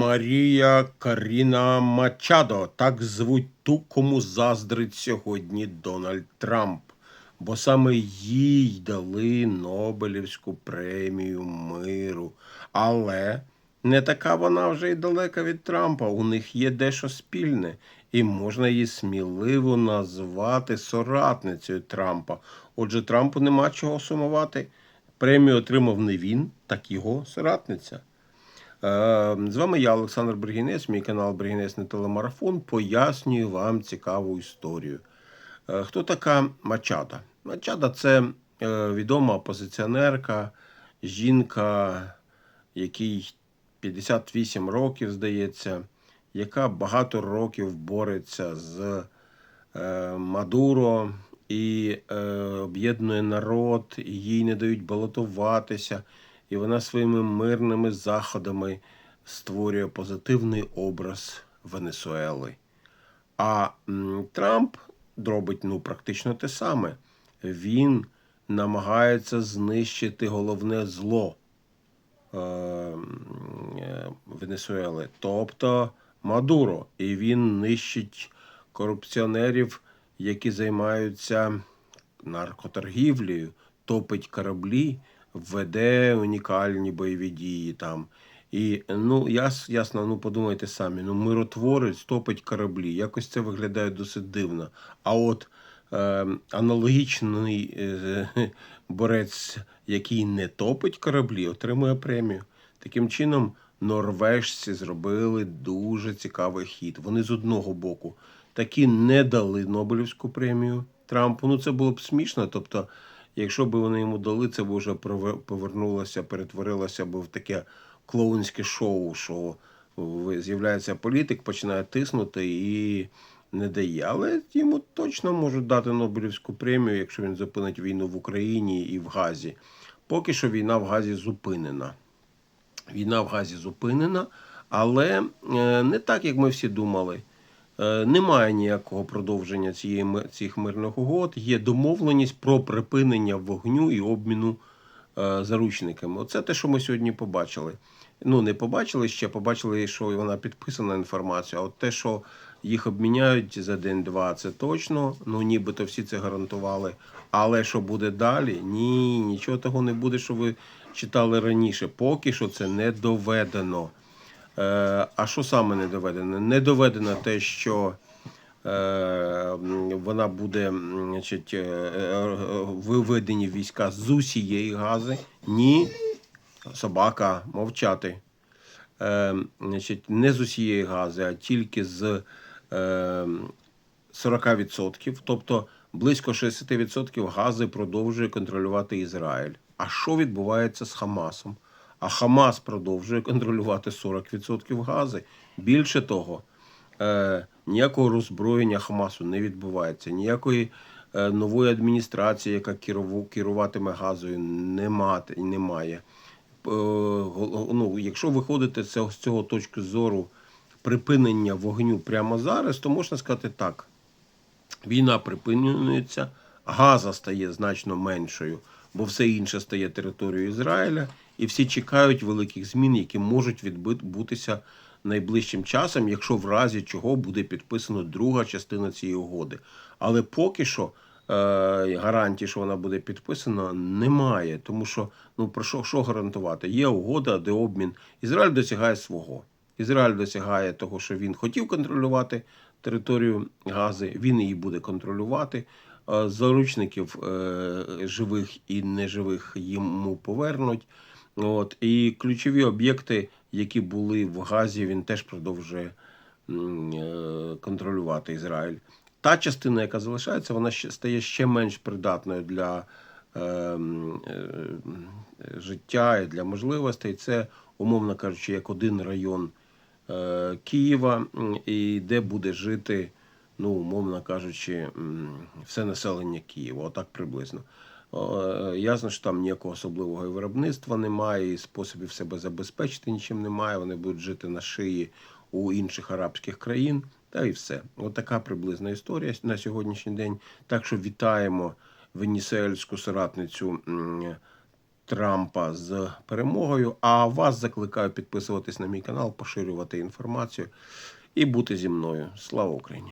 Марія Каріна Мачадо. Так звуть ту, кому заздрить сьогодні Дональд Трамп. Бо саме їй дали Нобелівську премію миру. Але не така вона вже й далека від Трампа. У них є дещо спільне, і можна її сміливо назвати соратницею Трампа. Отже, Трампу нема чого сумувати. Премію отримав не він, так його соратниця. Е, З вами я, Олександр Бригінець, мій канал Бригінець на телемарафон. Пояснюю вам цікаву історію. Е, Хто така Мачада? Мачада це е, відома опозиціонерка, жінка, якій 58 років, здається, яка багато років бореться з е, Мадуро і об'єднує народ, і їй не дають балотуватися, і вона своїми мирними заходами створює позитивний образ Венесуели. А Трамп робить ну, практично те саме. Він намагається знищити головне зло е, е, Венесуели, тобто Мадуро. І він нищить корупціонерів, які займаються наркоторгівлею, топить кораблі, веде унікальні бойові дії там. І ну яс, ясно, ну подумайте самі, ну миротворець топить кораблі. Якось це виглядає досить дивно. А от е, аналогічний е, борець, який не топить кораблі, отримує премію. Таким чином, норвежці зробили дуже цікавий хід. Вони з одного боку таки не дали Нобелівську премію Трампу. Ну це було б смішно. Тобто, якщо б вони йому дали, це б вже повернулося, перетворилося б в таке клоунське шоу, що з'являється політик, починає тиснути і не дає. Але йому точно можуть дати Нобелівську премію, якщо він зупинить війну в Україні і в Газі. Поки що війна в Газі зупинена. Війна в Газі зупинена, але е, не так, як ми всі думали. Е, Немає ніякого продовження цієї цих мирних угод. Є домовленість про припинення вогню і обміну е, заручниками. Оце те, що ми сьогодні побачили. Ну, не побачили ще, побачили, що вона підписана інформація. От те, що їх обміняють за день-два, це точно. Ну, нібито всі це гарантували. Але що буде далі? Ні, нічого того не буде, що ви читали раніше. Поки що це не доведено. Е, а що саме не доведено? Не доведено те, що е, вона буде значить, е, виведені війська з усієї гази. Ні, собака, мовчати. Значить, не з усієї гази, а тільки з е, 40%. Тобто близько 60% гази продовжує контролювати Ізраїль. А що відбувається з Хамасом? А Хамас продовжує контролювати 40% гази. Більше того, е, ніякого роззброєння Хамасу не відбувається, ніякої е, нової адміністрації, яка керуву- керуватиме газою, немає. немає. Е, ну, якщо виходити з з цього точки зору припинення вогню прямо зараз, то можна сказати так. Війна припинюється, газа стає значно меншою, бо все інше стає територією Ізраїля, і всі чекають великих змін, які можуть відбутися найближчим часом, якщо в разі чого буде підписано друга частина цієї угоди. Але поки що е, гарантії, що вона буде підписана, немає. Тому що ну про що, що гарантувати? Є угода, де обмін. Ізраїль досягає свого. Ізраїль досягає того, що він хотів контролювати територію Гази, він її буде контролювати. Заручників е, живих і неживих йому повернуть. От, і ключові об'єкти, які були в Газі, він теж продовжує е, контролювати Ізраїль. Та частина, яка залишається, вона стає ще менш придатною для е, е, життя і для можливостей. Це, умовно кажучи, як один район е, Києва, і де буде жити, ну, умовно кажучи, все населення Києва, отак приблизно. Е, Ясно, що там ніякого особливого виробництва немає, і способів себе забезпечити нічим немає. Вони будуть жити на шиї у інших арабських країн. Та і все. От така приблизна історія на сьогоднішній день. Так що вітаємо венесуельську соратницю Трампа з перемогою. А вас закликаю підписуватись на мій канал, поширювати інформацію і бути зі мною. Слава Україні!